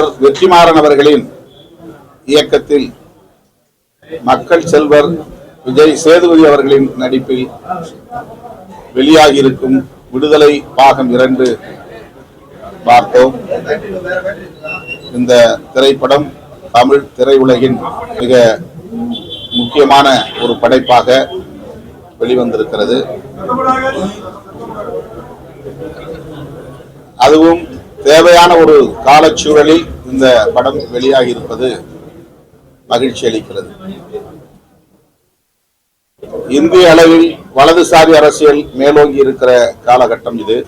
இயக்குனர் வெற்றிமாறன் அவர்களின் இயக்கத்தில் மக்கள் செல்வர் விஜய் சேதுபதி அவர்களின் நடிப்பில் வெளியாகியிருக்கும் விடுதலை பாகம் இரண்டு பார்த்தோம். இந்த திரைப்படம் தமிழ் திரையுலகின் மிக முக்கியமான ஒரு படைப்பாக வெளிவந்திருக்கிறது. அதுவும் தேவையான ஒரு காலச்சூழலில் இந்த படம் வெளியாகி இருப்பது மகிழ்ச்சி அளிக்கிறது. இந்திய அளவில் வலதுசாரி அரசியல் மேலோங்கி இருக்கிற காலகட்டம் இது.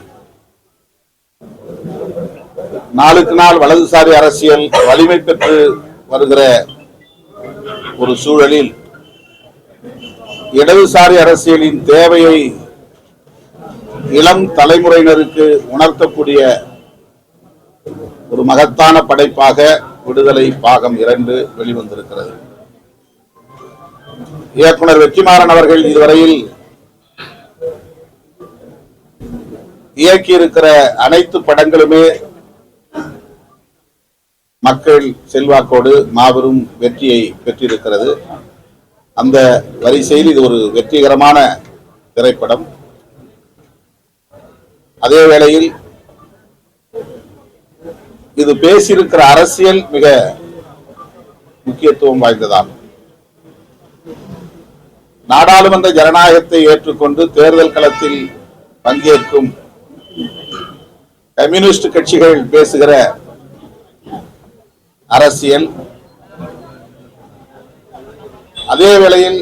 நாளுக்கு நாள் வலதுசாரி அரசியல் வலிமை பெற்று வருகிற ஒரு சூழலில் இடதுசாரி அரசியலின் தேவையை இளம் தலைமுறையினருக்கு உணர்த்தக்கூடிய ஒரு மகத்தான படைப்பாக விடுதலை பாகம் இரண்டு வெளிவந்திருக்கிறது. இயக்குனர் வெற்றிமாறன் அவர்கள் இதுவரையில் இயக்கியிருக்கிற அனைத்து படங்களுமே மக்கள் செல்வாக்கோடு மாபெரும் வெற்றியை பெற்றிருக்கிறது. அந்த வரிசையில் இது ஒரு வெற்றிகரமான திரைப்படம். அதே வேளையில் இது பேசியிருக்கிற அரசியல் மிக முக்கியத்துவம் வாய்ந்ததாகும். நாடாளுமன்ற ஜனநாயகத்தை ஏற்றுக்கொண்டு தேர்தல் களத்தில் பங்கேற்கும் கம்யூனிஸ்ட் கட்சிகள் பேசுகிற அரசியல் அதே வேளையில்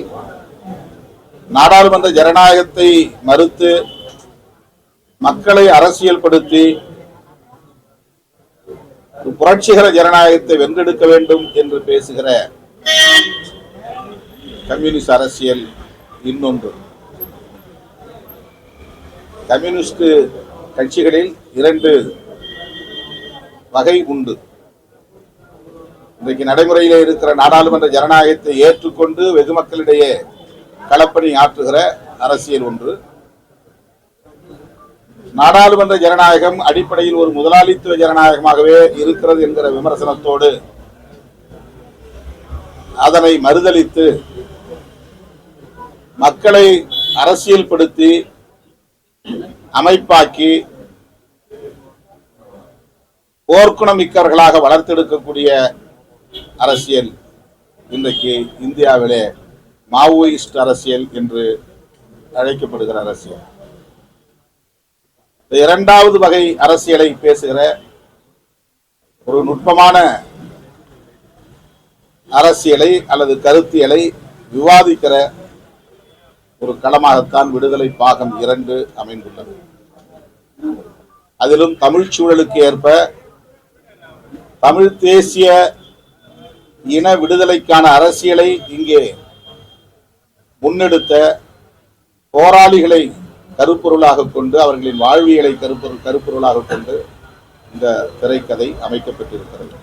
நாடாளுமன்ற ஜனநாயகத்தை மறுத்து மக்களை அரசியல்படுத்தி புரட்சிகர ஜனநாயகத்தை வென்றெடுக்க வேண்டும் என்று பேசுகிற கம்யூனிஸ்ட் அரசியல் இன்னொன்று. கம்யூனிஸ்ட் கட்சிகளில் இரண்டு வகை உண்டு. இன்றைக்கு நடைமுறையில் இருக்கிற நாடாளுமன்ற ஜனநாயகத்தை ஏற்றுக்கொண்டு வெகு மக்களிடையே களப்பணி ஆற்றுகிற அரசியல் ஒன்று. நாடாளுமன்ற ஜனநாயகம் அடிப்படையில் ஒரு முதலாளித்துவ ஜனநாயகமாகவே இருக்கிறது என்கிற விமர்சனத்தோடு அதனை மறுதலித்து மக்களை அரசியல்படுத்தி அமைப்பாக்கி போர்க்குணமிக்கவர்களாக வளர்த்தெடுக்கக்கூடிய அரசியல் இன்றைக்கு இந்தியாவிலே மாவோயிஸ்ட் அரசியல் என்று அழைக்கப்படுகிற அரசியல். இரண்டாவது வகை அரசியலை பேசுகிற ஒரு நுட்பமான அரசியலை அல்லது கருத்தியலை விவாதிக்கிற ஒரு களமாகத்தான் விடுதலை பாகம் இரண்டு அமைந்துள்ளது. அதிலும் தமிழ் சூழலுக்கு ஏற்ப தமிழ் தேசிய இன விடுதலைக்கான அரசியலை இங்கே முன்னெடுத்த போராளிகளை கருப்பொருளாக கொண்டு அவர்களின் வாழ்வியலை கருப்பொருள் கருப்பொருளாக கொண்டு இந்த திரைக்கதை அமைக்கப்பட்டிருக்கிறது.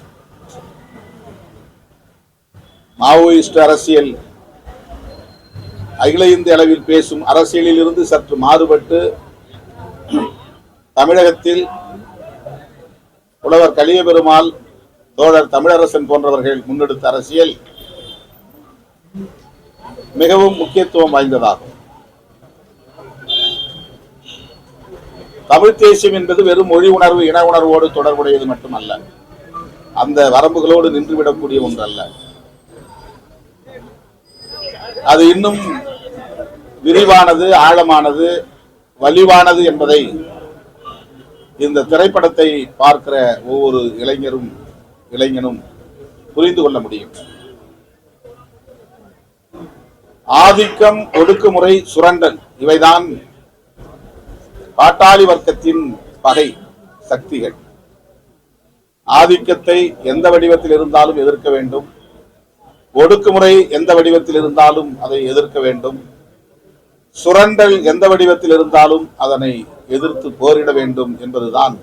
மாவோயிஸ்ட் அரசியல் அகில இந்திய அளவில் பேசும் அரசியலில் இருந்து சற்று மாறுபட்டு தமிழகத்தில் புலவர் கலிய பெருமாள் தோழர் தமிழரசன் போன்றவர்கள் முன்னெடுத்த அரசியல் மிகவும் முக்கியத்துவம் வாய்ந்ததாகும். தமிழ் தேசியம் என்பது வெறும் மொழி உணர்வு இன உணர்வோடு தொடர்புடையது மட்டுமல்ல. அந்த வரம்புகளோடு நின்றுவிடக்கூடிய ஒன்றல்ல. அது இன்னும் விரிவானது ஆழமானது வலிவானது என்பதை இந்த திரைப்படத்தை பார்க்கிற ஒவ்வொரு இளைஞரும் இளைஞனும் புரிந்து கொள்ள முடியும். ஆதிக்கம் ஒடுக்குமுறை சுரண்டல் இவைதான் பாட்டாளி வர்க்கத்தின் பகை சக்திகள். ஆதிக்கத்தை எந்த வடிவத்தில் இருந்தாலும் எதிர்க்க வேண்டும். ஒடுக்குமுறை எந்த வடிவத்தில் இருந்தாலும் அதை எதிர்க்க வேண்டும். சுரண்டல் எந்த வடிவத்தில் இருந்தாலும் அதனை எதிர்த்து போரிட வேண்டும் என்பதுதான்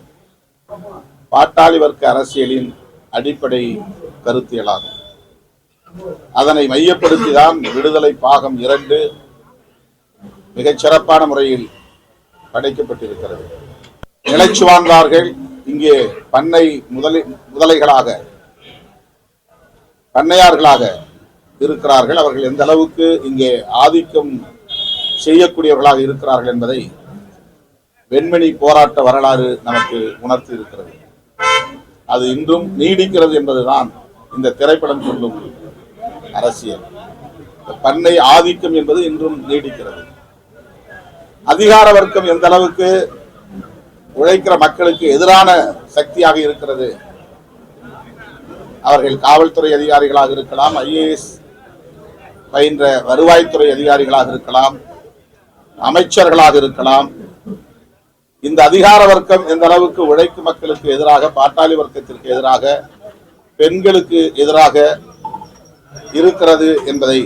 பாட்டாளி வர்க்க அரசியலின் அடிப்படை கருத்தியலாகும். அதனை மையப்படுத்திதான் விடுதலை பாகம் இரண்டு மிகச் சிறப்பான முறையில் படைக்கப்பட்டிருக்கிறது நிலைச்சுவான்றார்கள் இங்கே பண்ணை முதலை முதலைகளாக பண்ணையார்களாக இருக்கிறார்கள். அவர்கள் எந்த அளவுக்கு இங்கே ஆதிக்கம் செய்யக்கூடியவர்களாக இருக்கிறார்கள் என்பதை வெண்மணி போராட்ட வரலாறு நமக்கு உணர்த்தி இருக்கிறது அது இன்றும் நீடிக்கிறது என்பதுதான் இந்த திரைப்படம் சொல்லும் அரசியல். பண்ணை ஆதிக்கம் என்பது இன்றும் நீடிக்கிறது. அதிகார வர்க்கம் எந்த அளவுக்கு உழைக்கிற மக்களுக்கு எதிரான சக்தியாக இருக்கிறது? அவர்கள் காவல்துறை அதிகாரிகளாக இருக்கலாம் ஐஏஎஸ் பயின்ற வருவாய்த்துறை அதிகாரிகளாக இருக்கலாம் அமைச்சர்களாக இருக்கலாம். இந்த அதிகார வர்க்கம் எந்த அளவுக்கு உழைக்கும் மக்களுக்கு எதிராக பாட்டாளி வர்க்கத்திற்கு எதிராக பெண்களுக்கு எதிராக இருக்கிறது என்பதை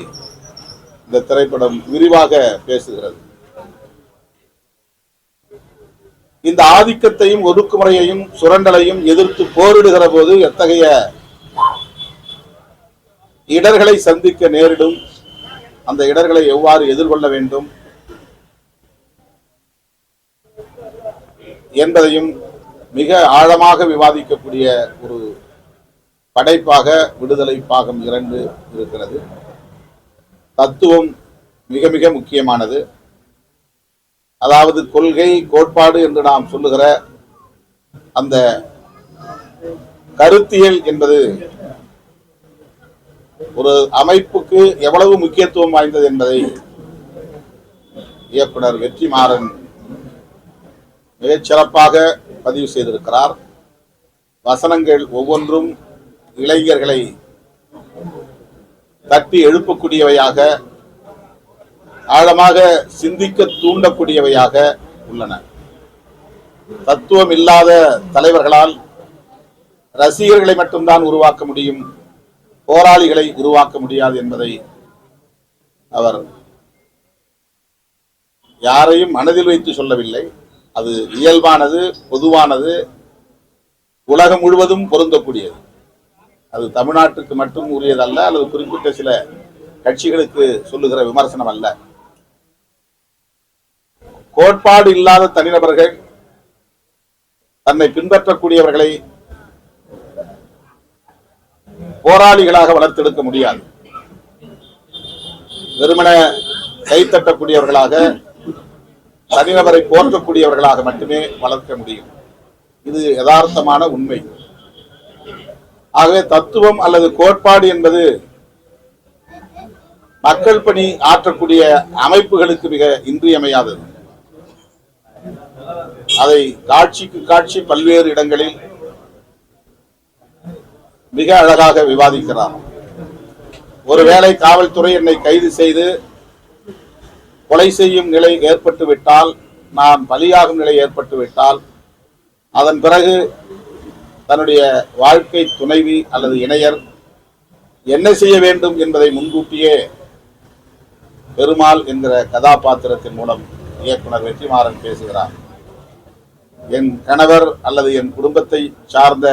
இந்த திரைப்படம் விரிவாக பேசுகிறது. இந்த ஆதிக்கத்தையும் ஒடுக்குமுறையையும் சுரண்டலையும் எதிர்த்து போரிடுகிற போது எத்தகைய இடர்களை சந்திக்க நேரிடும்? அந்த இடர்களை எவ்வாறு எதிர்கொள்ள வேண்டும்? என்பதையும் மிக ஆழமாக விவாதிக்கக்கூடிய ஒரு படைப்பாக விடுதலை பாகம் இரண்டு இருக்கிறது. தத்துவம் மிக மிக முக்கியமானது. அதாவது கொள்கை கோட்பாடு என்று நாம் சொல்லுகிற அந்த கருத்தியல் என்பது ஒரு அமைப்புக்கு எவ்வளவு முக்கியத்துவம் வாய்ந்தது என்பதை இயக்குனர் வெற்றிமாறன் மிகச் சிறப்பாக பதிவு செய்திருக்கிறார். வசனங்கள் ஒவ்வொன்றும் இளைஞர்களை தட்டி எழுப்பக்கூடியவையாக ஆழமாக சிந்திக்க தூண்டக்கூடியவையாக உள்ளன. தத்துவம் இல்லாத தலைவர்களால் ரசிகர்களை மட்டும்தான் உருவாக்க முடியும் போராளிகளை உருவாக்க முடியாது என்பதை அவர் யாரையும் மனதில் வைத்து சொல்லவில்லை. அது இயல்பானது பொதுவானது உலகம் முழுவதும் பொருந்தக்கூடியது. அது தமிழ்நாட்டுக்கு மட்டும் உரியதல்ல அல்லது குறிப்பிட்ட சில கட்சிகளுக்கு சொல்லுகிற விமர்சனம் அல்ல. கோட்பாடு இல்லாத தனிநபர்கள் தன்னை பின்பற்றக்கூடியவர்களை போராளிகளாக வளர்த்தெடுக்க முடியாது. வெறுமன கைத்தட்டக்கூடியவர்களாக தனிநபரை போற்றக்கூடியவர்களாக மட்டுமே வளர்க்க முடியும். இது யதார்த்தமான உண்மை. ஆகவே தத்துவம் அல்லது கோட்பாடு என்பது மக்கள் பணி ஆற்றக்கூடிய அமைப்புகளுக்கு மிக இன்றியமையாதது. அதை காட்சிக்கு காட்சி பல்வேறு இடங்களில் மிக அழகாக விவாதிக்கிறார். ஒருவேளை காவல்துறை என்னை கைது செய்து கொலை செய்யும் நிலை ஏற்பட்டுவிட்டால் நான் பலியாகும் நிலை ஏற்பட்டுவிட்டால் அதன் பிறகு தன்னுடைய வாழ்க்கை துணைவி அல்லது இணையர் என்ன செய்ய வேண்டும் என்பதை முன்கூட்டியே பெருமாள் என்கிற கதாபாத்திரத்தின் மூலம் இயக்குனர் வெற்றிமாறன் பேசுகிறார். என் கணவர் அல்லது என் குடும்பத்தை சார்ந்த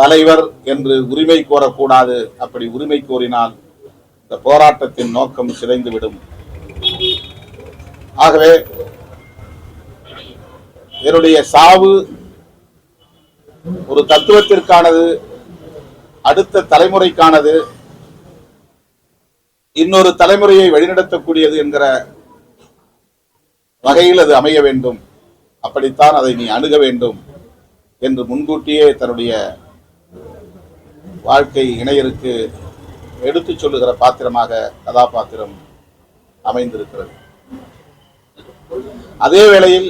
தலைவர் என்று உரிமை கோரக்கூடாது. அப்படி உரிமை கோரினால் இந்த போராட்டத்தின் நோக்கம் சிதைந்துவிடும். ஆகவே என்னுடைய சாவு ஒரு தத்துவத்திற்கானது அடுத்த தலைமுறைக்கானது இன்னொரு தலைமுறையை வழிநடத்தக்கூடியது என்கிற வகையில் அது அமைய வேண்டும். அப்படித்தான் அதை நீ அணுக வேண்டும் என்று முன்கூட்டியே தன்னுடைய வாழ்க்கை இணையருக்கு எடுத்துச் சொல்லுகிற பாத்திரமாக கதாபாத்திரம் அமைந்திருக்கிறது. அதே வேளையில்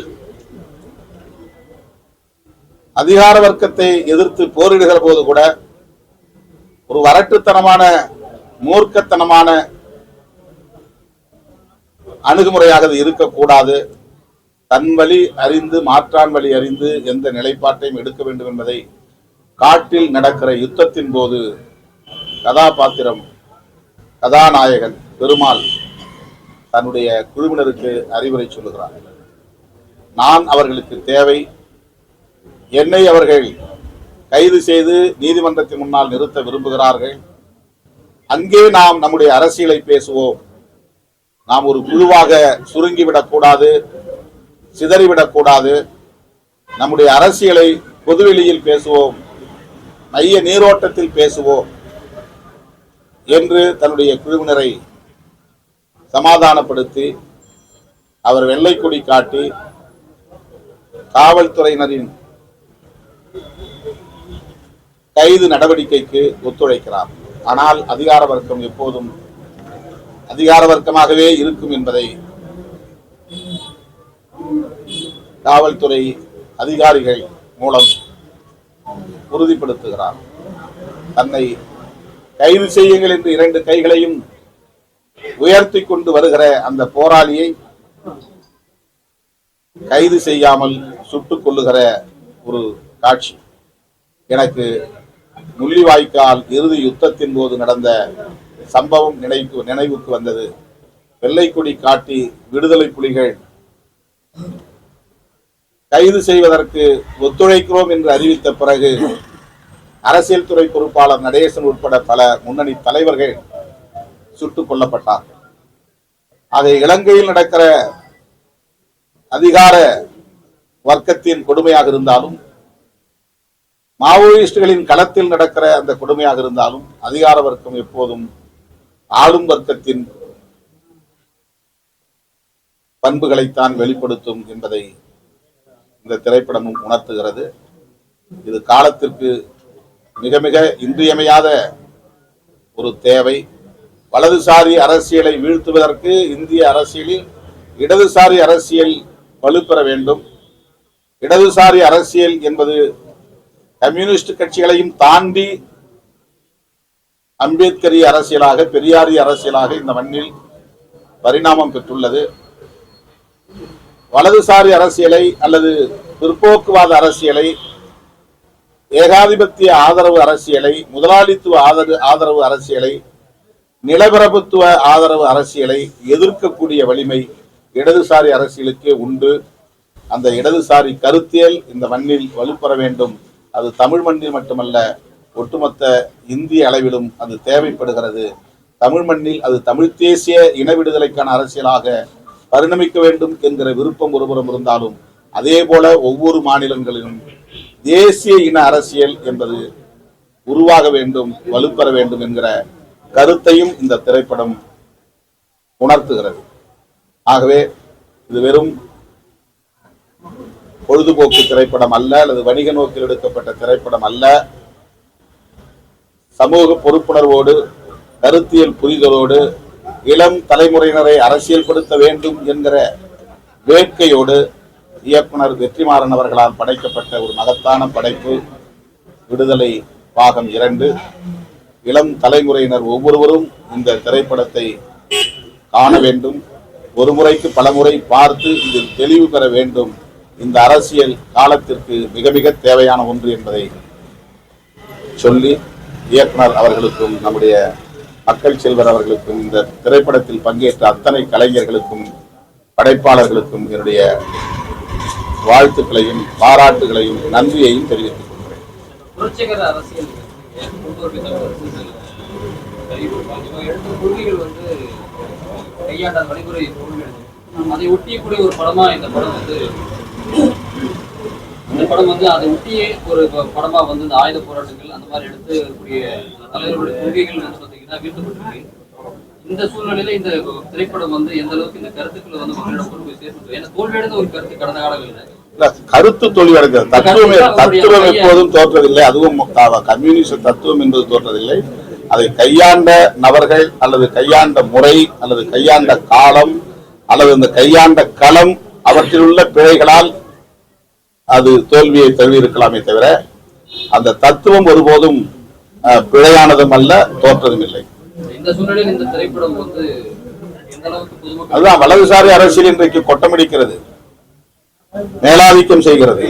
அதிகார வர்க்கத்தை எதிர்த்து போரிடுகிற போது கூட ஒரு வரட்டுத்தனமான மூர்க்கத்தனமான அணுகுமுறையாக அது இருக்கக்கூடாது. தன் வழி அறிந்து மாற்றான் வழி அறிந்து எந்த நிலைப்பாட்டையும் எடுக்க வேண்டும் என்பதை காட்டில் நடக்கிற யுத்தத்தின் போது கதாபாத்திரம் கதாநாயகன் பெருமாள் தன்னுடைய குழுவினருக்கு அறிவுரை சொல்லுகிறார். நான் அவர்களுக்கு தேவை என்னை அவர்கள் கைது செய்து நீதிமன்றத்தின் முன்னால் நிறுத்த விரும்புகிறார்கள். அங்கே நாம் நம்முடைய அரசியலை பேசுவோம். நாம் ஒரு குழுவாக சுருங்கிவிடக் கூடாது சிதறிவிடக் கூடாது நம்முடைய அரசியலை பொதுவெளியில் பேசுவோம். மைய நீரோட்டத்தில் பேசுவோம் என்று தன்னுடைய குழுவினரை சமாதானப்படுத்தி அவர் வெள்ளை கொடி காட்டி காவல்துறையினரின் கைது நடவடிக்கைக்கு ஒத்துழைக்கிறார். ஆனால் அதிகார வர்க்கம் எப்போதும் அதிகார வர்க்கமாகவே இருக்கும் என்பதை காவல்துறை அதிகாரிகள் மூலம் உறுதிப்படுத்துகிறார். தன்னை கைது செய்யுங்கள் என்று இரண்டு கைகளையும் உயர்த்தி கொண்டு வருகிற அந்த போராளியை கைது செய்யாமல் சுட்டுக் கொள்ளுகிற ஒரு காட்சி. எனக்கு முள்ளிவாய்க்கால் இறுதி யுத்தத்தின் போது நடந்த சம்பவம் நினைவுக்கு நினைவுக்கு வந்தது. வெள்ளைக்கொடி காட்டி விடுதலை புலிகள் கைது செய்வதற்கு ஒத்துழைக்கிறோம் என்று அறிவித்த பிறகு அரசியல் துறை பொறுப்பாளர் நடேசன் உட்பட பல முன்னணி தலைவர்கள் சுட்டுக் கொல்லப்பட்டார் ஆக இலங்கையில் நடக்கிற அதிகார வர்க்கத்தின் கொடுமையாக இருந்தாலும் மாவோயிஸ்டுகளின் களத்தில் நடக்கிற அந்த கொடுமையாக இருந்தாலும் அதிகார வர்க்கம் எப்போதும் ஆளும் வர்க்கத்தின் பண்புகளைத்தான் வெளிப்படுத்தும் என்பதை இந்த திரைப்படமும் உணர்த்துகிறது. இது காலத்திற்கு மிக மிக இன்றியமையாத ஒரு தேவை. வலதுசாரி அரசியலை வீழ்த்துவதற்கு இந்திய அரசியலில் இடதுசாரி அரசியல் வலுப்பெற வேண்டும். இடதுசாரி அரசியல் என்பது கம்யூனிஸ்ட் கட்சிகளையும் தாண்டி அம்பேத்கரிய அரசியலாக பெரியாரிய அரசியலாக இந்த மண்ணில் பரிணாமம் பெற்றுள்ளது. வலதுசாரி அரசியலை அல்லது பிற்போக்குவாத அரசியலை ஏகாதிபத்திய ஆதரவு அரசியலை முதலாளித்துவ ஆதரவு ஆதரவு அரசியலை நிலப்பிரபுத்துவ ஆதரவு அரசியலை எதிர்க்கக்கூடிய வலிமை இடதுசாரி அரசியலுக்கே உண்டு. அந்த இடதுசாரி கருத்தியல் இந்த மண்ணில் வலுப்பெற வேண்டும். அது தமிழ் மண்ணில் மட்டுமல்ல ஒட்டுமொத்த இந்திய அளவிலும் அது தேவைப்படுகிறது. தமிழ் மண்ணில் அது தமிழ் தேசிய இன விடுதலைக்கான அரசியலாக பரிணமிக்க வேண்டும் என்கிற விருப்பம் ஒருபுறம் இருந்தாலும் அதே போல ஒவ்வொரு மாநிலங்களிலும் தேசிய இன அரசியல் என்பது உருவாக வேண்டும் வலுப்பெற வேண்டும் என்கிற கருத்தையும் இந்த திரைப்படம் உணர்த்துகிறது. ஆகவே இது வெறும் பொழுதுபோக்கு திரைப்படம் அல்ல அல்லது வணிக நோக்கில் எடுக்கப்பட்ட திரைப்படம் அல்ல. சமூக பொறுப்புணர்வோடு கருத்தியல் புரிதலோடு இளம் தலைமுறையினரை அரசியல்படுத்த வேண்டும் என்கிற வேட்கையோடு இயக்குனர் வெற்றிமாறன் அவர்களால் படைக்கப்பட்ட ஒரு மகத்தான படைப்பு விடுதலை பாகம் இரண்டு. இளம் தலைமுறையினர் ஒவ்வொருவரும் இந்த திரைப்படத்தை காண வேண்டும். ஒரு முறைக்கு பல முறை பார்த்து இதில் தெளிவு பெற வேண்டும். இந்த அரசியல் காலத்திற்கு மிக மிக தேவையான ஒன்று என்பதை சொல்லி இயக்குனர் அவர்களுக்கும் நம்முடைய மக்கள் செல்வர் அவர்களுக்கும் இந்த திரைப்படத்தில் பங்கேற்ற அத்தனை கலைஞர்களுக்கும் படைப்பாளர்களுக்கும் என்னுடைய வாழ்த்துக்களையும் பாராட்டுகளையும் நன்றியையும் தெரிவித்துக் கொள்கிறேன். புரட்சிகர வந்து வழிமுறை அதை ஒட்டியக்கூடிய ஒரு படமா இந்த படம் வந்து இந்த படம் வந்து அதை ஒட்டியே ஒரு படமா வந்து இந்த ஆயுத போராட்டங்கள் அந்த மாதிரி எடுத்துக்கூடிய தலைவர்களுடைய கொள்கைகள் வந்து வீழ்த்தப்பட்டிருக்கு இந்த சூழ்நிலையில இந்த திரைப்படம் வந்து எந்த அளவுக்கு இந்த கருத்துக்களை வந்து மக்களிடம் கொண்டு போய் சேர்த்து ஏன்னா தோல்வியடைந்த ஒரு கருத்து கடந்த காலங்களில். கருத்து தோல்வியடைகிறது தத்துவம் தத்துவம் எப்போதும் தோற்றதில்லை. அதுவும் க- கம்யூனிச தத்துவம் என்பது தோற்றதில்லை. அதை கையாண்ட நபர்கள் அல்லது கையாண்ட முறை அல்லது கையாண்ட காலம் அல்லது இந்த கையாண்ட களம் அவற்றில் உள்ள பிழைகளால் அது தோல்வியை தழுவி இருக்கலாமே தவிர அந்த தத்துவம் ஒருபோதும் பிழையானதும் அல்ல தோற்றதும் இல்லை. அதுதான் வலதுசாரி அரசியல் இன்றைக்கு கொட்டமடிக்கிறது. மேலாதிக்கம் செய்கிறது.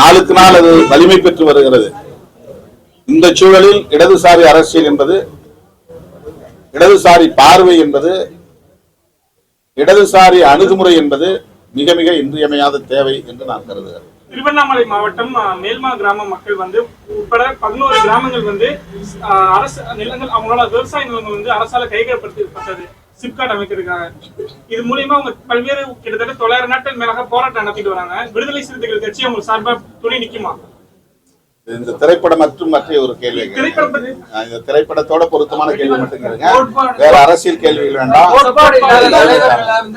நாளுக்கு நாள் அது வலிமை பெற்று வருகிறது. இந்த சூழலில் இடதுசாரி அரசியல் என்பது இடதுசாரி பார்வை என்பது இடதுசாரி அணுகுமுறை என்பது மிக மிக இன்றியமையாத தேவை என்று நான் கருதுகிறேன். திருவண்ணாமலை மாவட்டம் மேல்மா கிராம மக்கள் வந்து உட்பட பதினோரு கிராமங்கள் வந்து அரசு நிலங்கள் அவங்களோட விவசாய நிலங்கள் வந்து அரசால கைகப்படுத்தப்பட்டது சிப்காட் அமைத்திருக்காங்க இது மூலியமா அவங்க பல்வேறு கிட்டத்தட்ட தொள்ளாயிரம் நாட்கள் மேலாக போராட்டம் நடத்திட்டு வராங்க. விடுதலை சிறுத்தைகள் கட்சி அவங்க சார்பா துணை நிக்குமா? இந்த திரைப்படம் மற்றும் மற்ற ஒரு கேள்வி இந்த திரைப்படத்தோட பொருத்தமான கேள்வி மட்டும் கேளுங்க. வேற அரசியல் கேள்விகள் வேண்டாம்.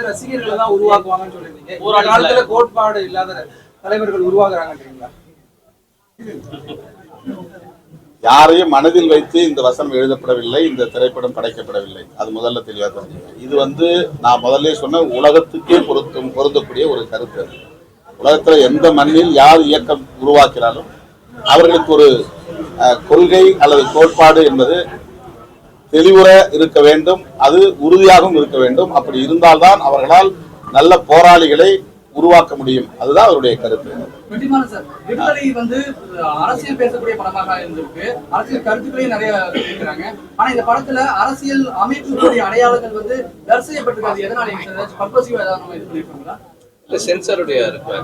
ரசிகர்களை தான் உருவாக்குவாங்கன்னு சொல்லிருந்தீங்க ஒரு. காலத்துல கோட்பாடு இல்லாத தலைவர்கள் உருவாகுறாங்கன்றீங்களா? யாரையும் மனதில் வைத்து இந்த வசனம் எழுதப்படவில்லை இந்த திரைப்படம் படைக்கப்படவில்லை. அது முதல்ல தெளிவா இது வந்து நான் முதல்ல சொன்ன உலகத்துக்கே பொருத்தும் பொருந்தக்கூடிய ஒரு கருத்து அது. உலகத்துல எந்த மண்ணில் யார் இயக்கம் உருவாக்கிறாலும் அவர்களுக்கு ஒரு கொள்கை அல்லது கோட்பாடு என்பது தெளிவுற இருக்க வேண்டும் அது உறுதியாகவும் இருக்க வேண்டும். அப்படி இருந்தால்தான் அவர்களால் நல்ல போராளிகளை உருவாக்க முடியும். அதுதான் அவருடைய கருத்து. விடுதலை வந்து அரசியல் பேசக்கூடிய படமாக இருந்திருக்கு. அரசியல் கருத்துக்களையும் நிறைய இருக்கிறாங்க ஆனா இந்த படத்துல அரசியல் அமைப்புகளுடைய அடையாளங்கள் வந்து ரத்து செய்யப்பட்டிருக்காது எதனால பர்பஸிவா ஏதாவது இது பண்ணிருக்கோங்களா? சென்சாருடைய இருக்கு.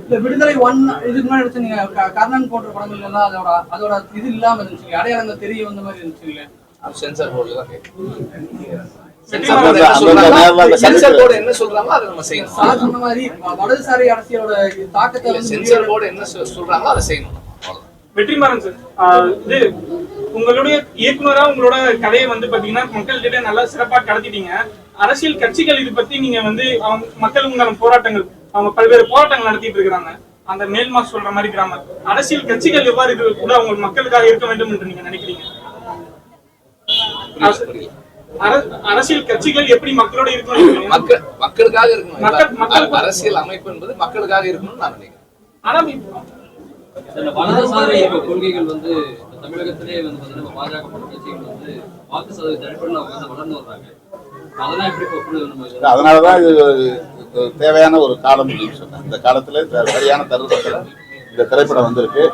இல்ல விடுதலை ஒன் இதுக்கு முன்னாடி எடுத்த நீங்க க- கர்ணன் போன்ற படங்கள் எல்லாம் அதோட அதோட இது இல்லாம இருந்துச்சு அடையாளங்கள் தெரிய வந்த மாதிரி இருந்துச்சுங்களே. சென்சார் போர்டுல தான். சென்சார் போர்டு என்ன சொல்றாங்களோ அதை நம்ம செய்யணும். சொன்ன மாதிரி அரசியலோட தாக்கத்தை வந்து சென்சார் போர்டு என்ன சொல்- சொல்றாங்களோ அதை செய்யணும். வெற்றிமாறன் சார் இது உங்களுடைய இயக்குனரா உங்களோட கதையை வந்து பாத்தீங்கன்னா மக்கள்கிட்ட நல்லா சிறப்பா கடத்திட்டீங்க. அரசியல் கட்சிகள் இது பத்தி நீங்க வந்து அவங்க மக்கள் உங்கள போராட்டங்கள் அவங்க பல்வேறு போராட்டங்கள் நடத்திட்டு இருக்கிறாங்க. அந்த மேல்மா சொல்ற மாதிரி கிராமம் அரசியல் கட்சிகள் எவ்வாறு இது கூட அவங்க மக்களுக்காக இருக்க வேண்டும் என்று நீங்க நினைக்கிறீங்க? அரசியல் கட்சிகள் எப்படி மக்களோட இருக்கணும்? மக்கள் மக்களுக்காக இருக்கணும். அரசியல் அமைப்பு என்பது மக்களுக்காக இருக்கணும்னு நான் நினைக்கிறேன். ஆனா வலதுசாரி கொள்கைகள் வந்து இப்ப தமிழகத்திலே வந்து பாத்தீங்கன்னா பாஜக கட்சிகள் வந்து வாக்கு சதவீத அடிப்படையில் அவங்க வந்து வளர்ந்து வர்றாங்க. அதெல்லாம் எப்படி அதனாலதான் இது தேவையான ஒரு காலம் சொன்னேன். இந்த காலத்துல சரியான தருணத்துல இந்த திரைப்படம் வந்திருக்கு.